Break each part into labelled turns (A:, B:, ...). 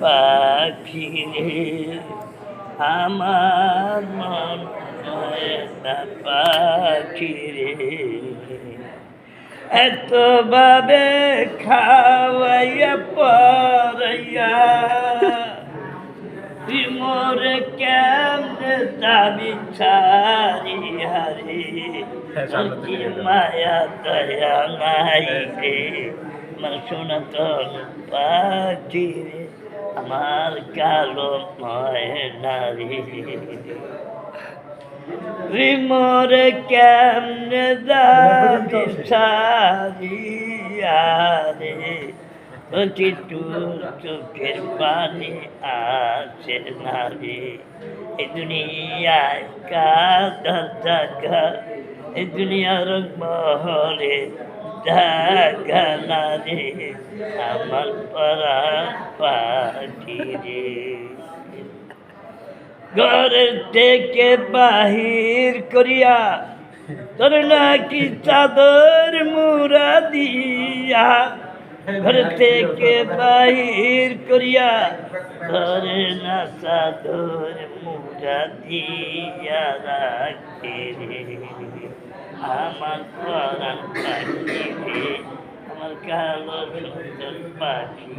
A: পাখি আমার মন ময়না পাখি রে এত ভাবে খাওয়াইয়া পড়াইয়া মোরে কেমনে দাবি ছাড়িয়া রে কি মায়া দয়া নাই রে আমার সনাতন পাখি রে আমার কালো ময়না রে রিমোরে কেমনে দাবি রে প্রতিটু চোখের পানি আছে না রে এই দুনিয়ায় কাদার জাগা, এই দুনিয়ার মহলে জাগা না রে আমার পরা পাখি রে। ঘরের থেকে বাহির করিয়া তোর নাকি চাদর মুরা দিয়া। ঘর থেকে বাহির করিয়া ধরে না চাদর মুরা দিয়া রাখতে রে। আমার পরাণ আমার কালো সুন্দর পাখি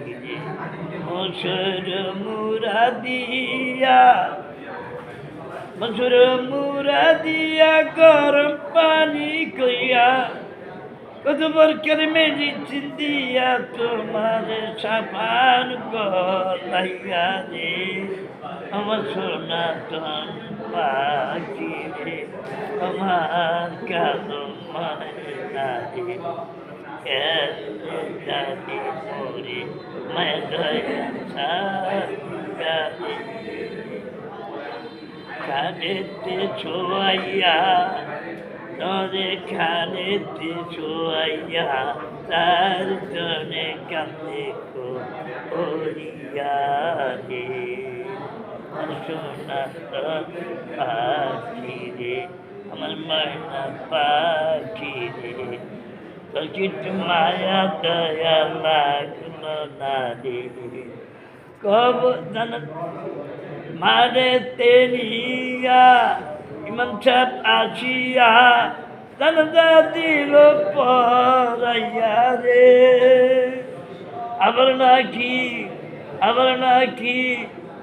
A: রে মুরা দিয়া মসুর মুরা দিয়া গরম পানি কইয়া কত বরকের মেডিসিন দিয়া তোমার সাবান গলাইয়া রে আমার সনাতন পাখি আমার কালো মায়না জানি মরে মায়া দয়া ছাড়িয়া রে খানেতে ছোয়াইয়া তরে খানেতে ছোয়াইয়া তার জনে কান্দে করিয়া রে সোনা পাখি রে আমার মায়না পাখি রে সচিত মায়া দয়া লাগল না রে কব জানা মারে তেলিয়া ইমাম সাহেব আসিয়া জানাজা দিল পরাইয়া রে আবার নাকি আবার নাকি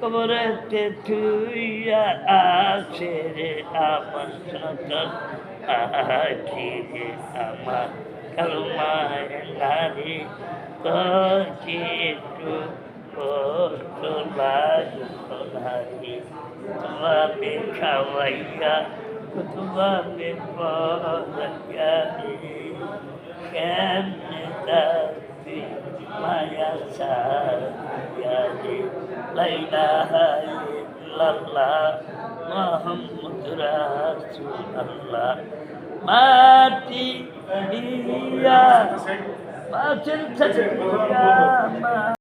A: কবরেতে থুইয়া আছে রে আমার সন্তান। আছি রে আমার কালমায় নারী তোকে একটু কষ্ট লাগি তোমাকে খাওয়াইয়া, তোমাকে পড়াইয়া দাবি মায়া لا إله إلا الله محمد رسول الله ماتي نبيا ما تنتهي